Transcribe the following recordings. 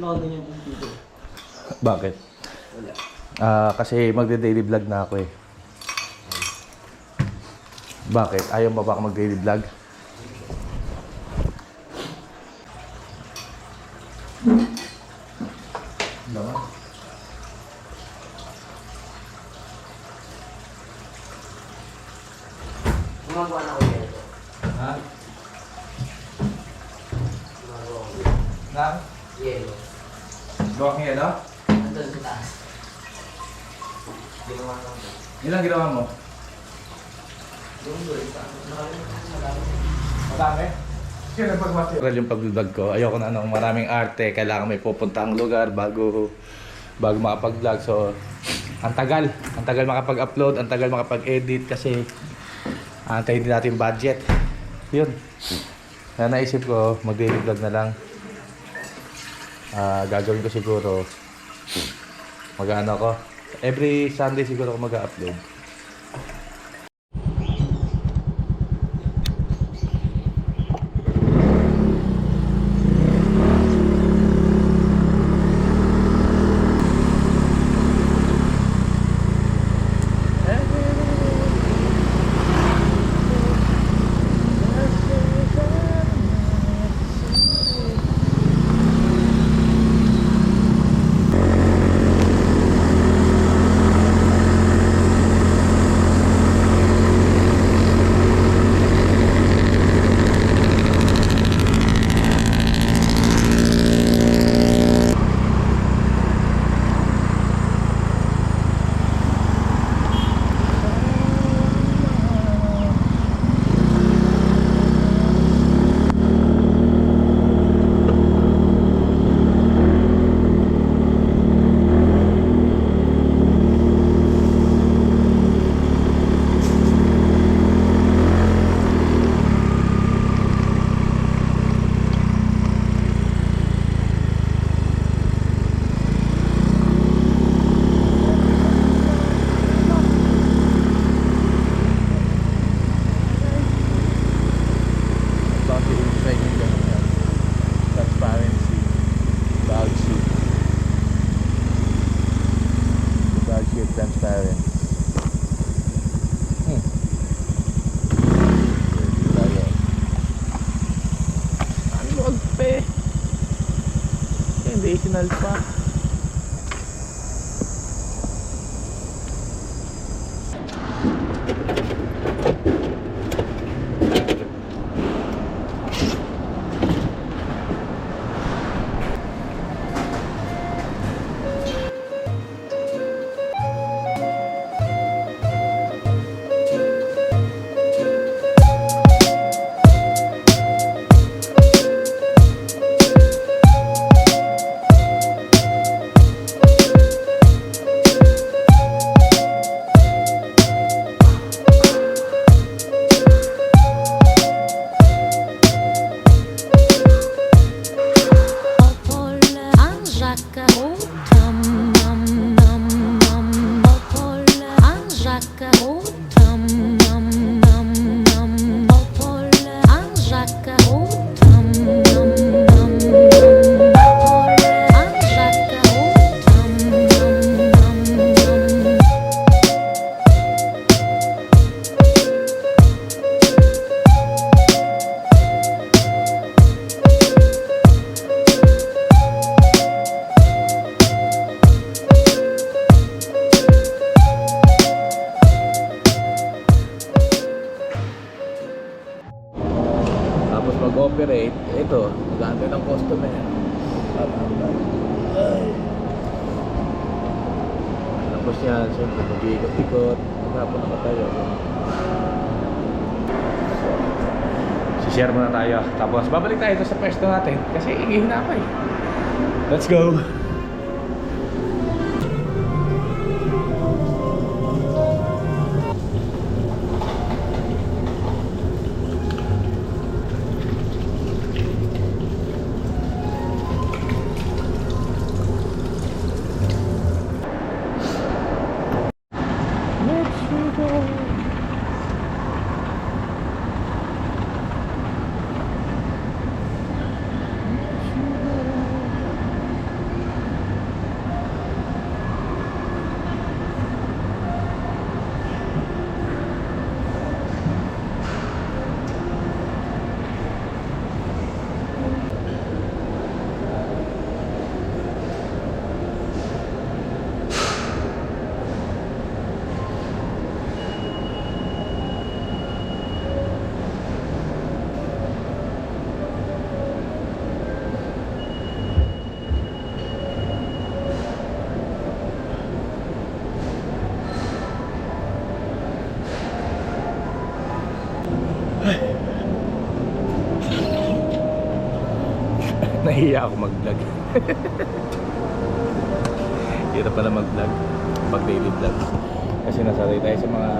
Nakano niya yung computer. Bakit? Wala. Ah, kasi magde-daily vlog na ako eh. Bakit? Ayaw ba ako mag-daily vlog? Gumagawa na ako yan. Ha? Gumagawa ko. Nang? Yelo. Gawa yan, no? Nandun sa taas. Ginawa lang ko. Yun ang ginawa mo? Doon doon. Marami marami. Madami? Kasi nagpagmati. yung pag-vlog ko. Ayoko na ng maraming arte. Kailangan may pupuntang lugar bago bago makapag-vlog. So, ang tagal. Ang tagal makapag-upload. Ang tagal makapag-edit kasi antayin din natin budget. Yun. Kaya naisip ko, mag-daily vlog na lang. Ah, gagawin ko siguro mag-ano ko. Every Sunday siguro ako mag-upload. Foundational pa. Mag-operate, ito, mag-aantay ng customer. Tapos yan, siyempre, mag-iikot-ikot. Magkapon na tayo. Si-share muna tayo. Tapos babalik tayo sa pwesto natin. Kasi iihin na ako eh. Let's go! Nahihiya ako mag-vlog. Hirap pala mag-vlog. Pag daily vlog. Kasi nasanay tayo sa mga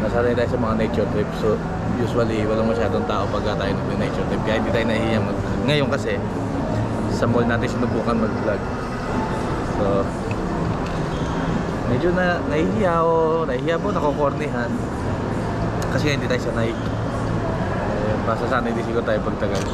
nasanay tayo sa mga nature trip. So, usually, walang masyadong tao pagka tayo nag-nature trip. Kaya hindi tayo nahihiya mag-vlog. Ngayon kasi, sa mall natin sinubukan mag-vlog. So, medyo na nahihiya ako. Nahihiya po, nakokornihan. Kasi hindi tayo sanay. Basta sanay din siguro tayo pagtagal.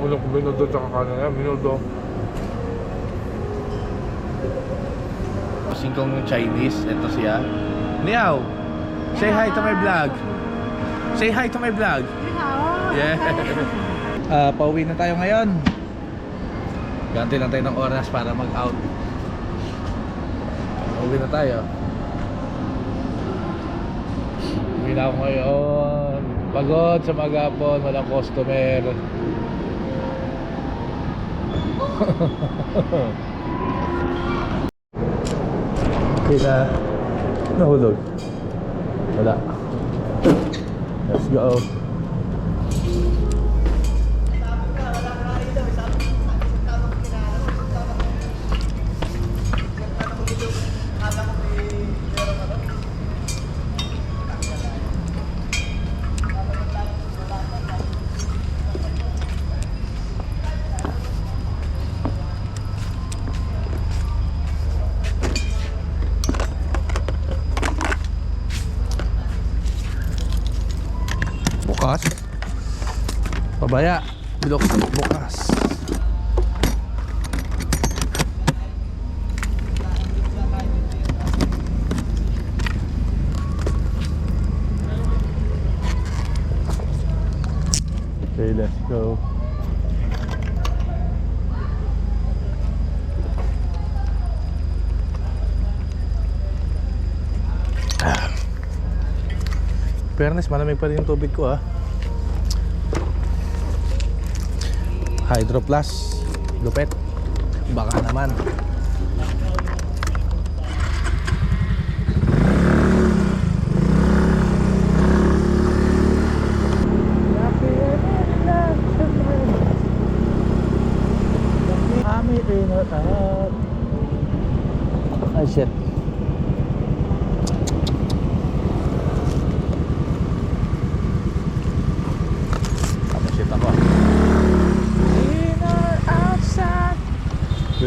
Ulam ko minudo at kanin yan, minudo. Singkong Chinese, ito siya. Niao, say hi to my vlog. Say hi to my vlog. Yeah. Ah, pauwi na tayo ngayon. Ganti lang tayo ng oras para mag-out. Pauwi na tayo. Uwi na ako ngayon. Pagod sa magapon, walang customer. Kaya nahulog. Wala. Let's go. Pabaya. Bilok bukas. Okay, let's go. Fairness, malamig pa rin yung tubig ko ah. Hydro Plus. Lupet. Baka naman. Kami inatat. Ay shit.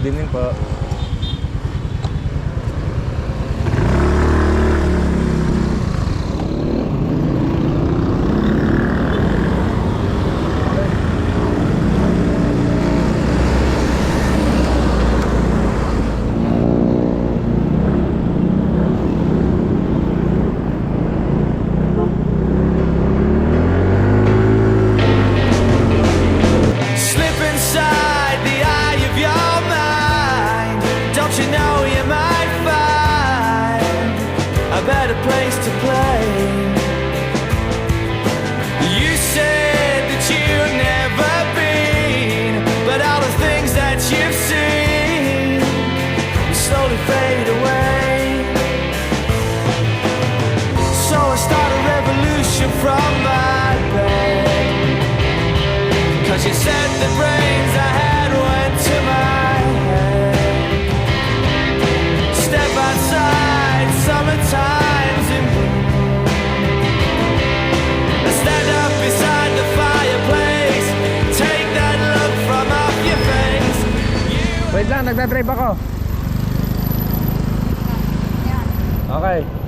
Evening po. Wait lang, nagdadrive ako. Okay.